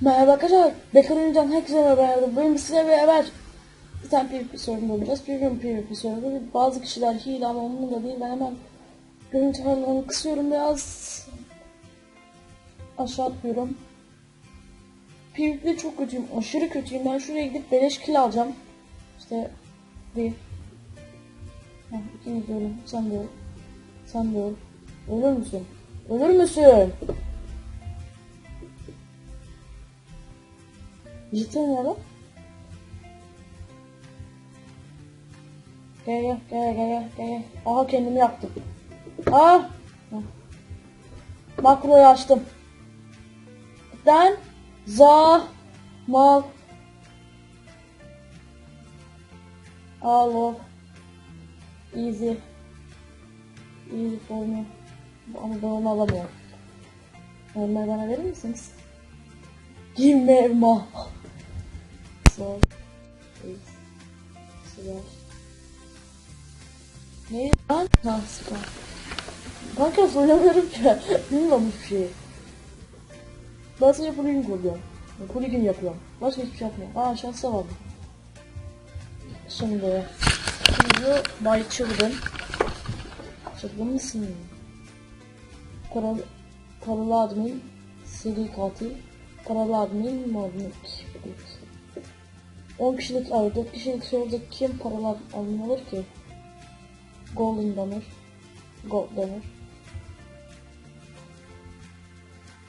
Merhaba arkadaşlar. Bekar Oyuncu'dan herkese merhaba. Bugün size beraber bir tane PvP sorunu oynayacağız. Premium PvP sorunu. Bazı kişiler hile ama onun da değil. Ben hemen görüntü ayarlarını kısıyorum biraz. Aşağı atlıyorum. PvP'de çok kötüyüm. Aşırı kötüyüm. Ben şuraya gidip beleş kill alacağım. İşte bir. Heh, ikiniz de. Sen de öl. Sen de öl. Ölür müsün? Ölür müsün? Lan? Gel gel gel gel gel. Aha kendimi yaktım. Heh. Makroyu açtım. Den za mal alo easy easy for me ama ben onu alamıyorum. Onları bana verir misiniz? Give me. Sol. Is. Slash. Ne lan? Ha sıkar. Kanka söylemiyorum ki. Bilmiyorum hiçbir şeyi. Ben sadece plugin kuruyorum. Plugin yapıyorum. Başka hiçbir şey yapmıyorum. Aa şansa vardı. Şimdi. Şimdi Bay Çılgın. Çılgın mısın? Karalı, Karalı admin. Seri katil. Paralı admin Mavnik. 10 kişilik, ay 4 kişilik serverda kim paralı admin olur ki? Golden Banner. Gold Banner.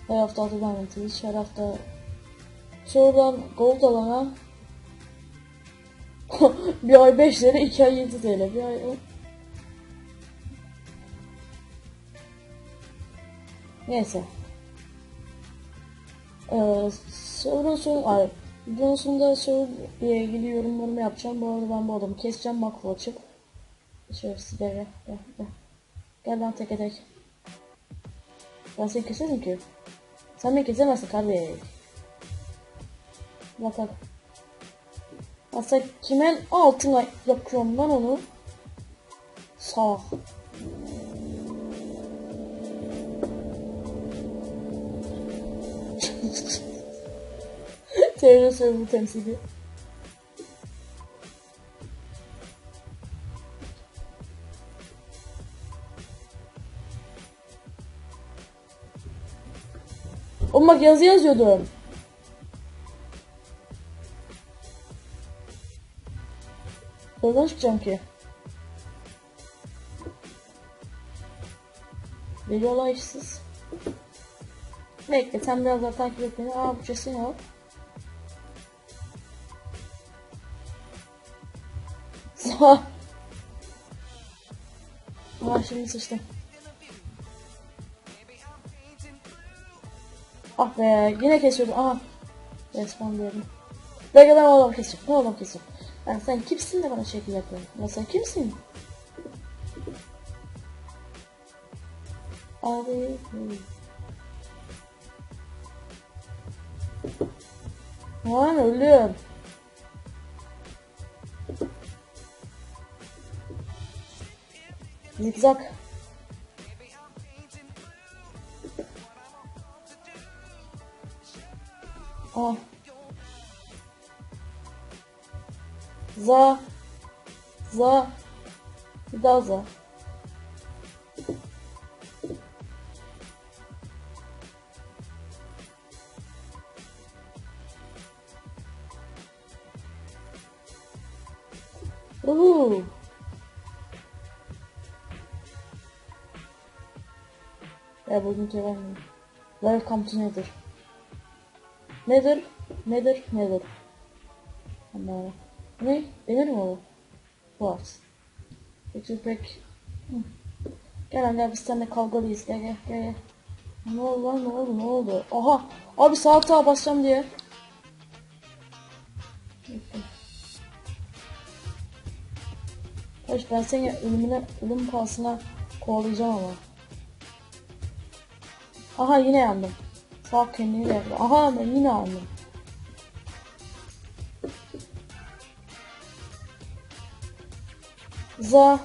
Her hafta altı diamond her hafta Sonradan gold alana bir ay 5 lira, 2 ay 7 TL. Bir ay Neyse. Ee, sorun son ay videonun sonunda soruyla ilgili yorumlarımı yapacağım. Bu arada ben bu adamı keseceğim makro açıp. Şöyle size gel gel lan tek tek. Ben seni keserim ki. Sen beni kesemezsin kardeş. Bak bak. Ya sen kimin altına yapıyorum lan onu? Sağ. Terör server temsili. Oğlum bak yazı yazıyordum. Oradan çıkacağım ki. Deli olaysız. Bekle sen biraz daha takip et beni. Aa bu kesin yok. Sağ. Aa şimdi sıçtım. Ah be yine kesiyordum. Aha. Resmen diyorum. Bekle ben o adamı keseceğim. O adamı keseceğim. Ben sen kimsin de bana şekil yapıyorsun? Ya sen kimsin? Abi. Lan ölüyorum. Zikzak. Ah. Za. Za. Bir daha za. Uhu. Ya bugün vermiyorum. Welcome to Nether. Nether, Nether, Nether. Ama ne? Demir mi o? Quartz. Peki pek. Gel lan gel biz seninle kavgalıyız. Gel gel gel. gel. Ne oldu lan ne oldu ne oldu? Aha abi sağ sağa basacağım diye. Hoş ben seni ölümüne ölüm pahasına kovalayacağım ama. Aha yine yandım. Sağ kendini yaktı. Aha ben yine yandım. Za.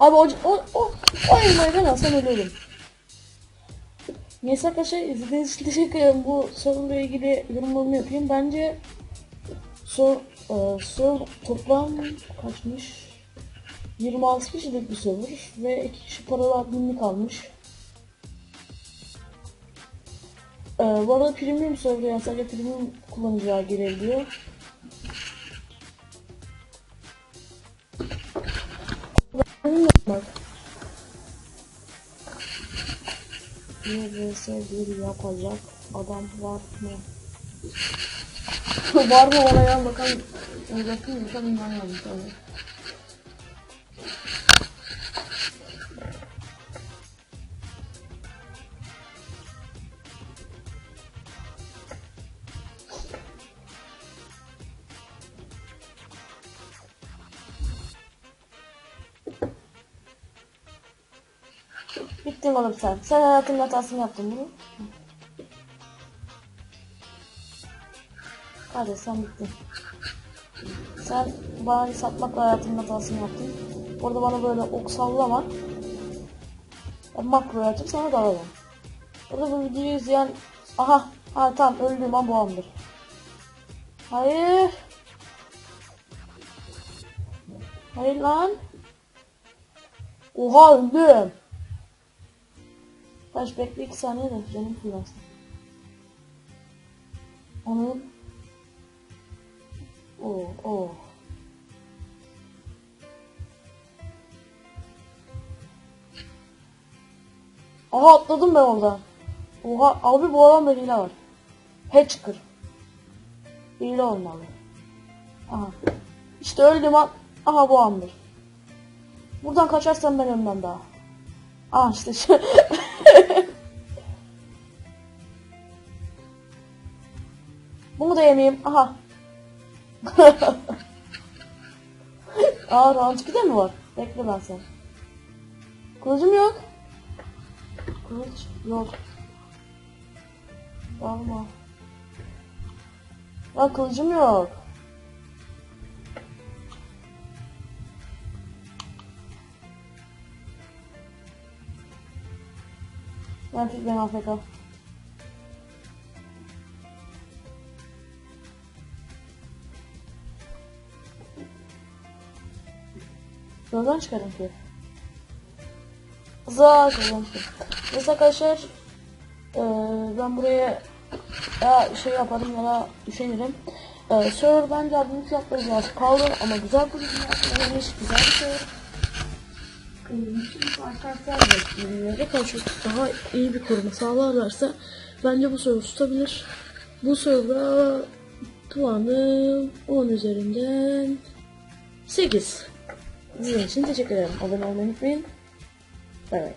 Abi o o o o elmayı ben alsam ölürüm. Neyse arkadaşlar izlediğiniz için teşekkür ederim. Bu soruyla ilgili yorumlarımı yapayım. Bence sor, e, sor toplam kaçmış? 26 kişilik bir server ve 2 kişi paralı adminlik almış. Ee, bu arada premium server yani sadece premium kullanıcılar girebiliyor. Bilmiyorum bak. Bir vs bir yapacak adam var mı? var mı bana ya bakalım. Bakayım bakalım ben yazdım Bittin oğlum sen. Sen hayatının hatasını yaptın bunu. Kardeş sen bittin. Sen bana satmakla hayatının hatasını yaptın. Orada bana böyle ok sallama. Ben makro yaptım sana da alalım. Orada bu videoyu izleyen... Aha! Ha tamam öldüğüm an bu andır. Hayır. Hayır lan. Oha öldüm. Taş bekle 2 saniye de canım kullansın. Onun Oh oh. Aha atladım ben oradan. Oha abi bu adamda hile var. Hatcher. Hile olmalı. Aha. İşte öldüm an. Aha bu andır. Buradan kaçarsam ben ölmem daha. Aa işte şu. Bunu da yemeyeyim. Aha. Aa round 2'de mi var? Bekle ben sen. Kılıcım yok. Kılıç yok. Alma. Lan kılıcım yok. Ben tek ben AFK. Yoldan çıkarım ki. Zaa yoldan. Neyse arkadaşlar. Eee ben buraya ya şey yaparım ya da üşenirim. Eee server bence adının fiyatları biraz pahalı ama güzel kurulmuş, güzel bir server. Ürünlere karşı daha iyi bir koruma sağlarlarsa bence bu server tutabilir. Bu server'a puanım 10 üzerinden 8. İzlediğiniz için teşekkür ederim. Abone olmayı unutmayın. Bay bay.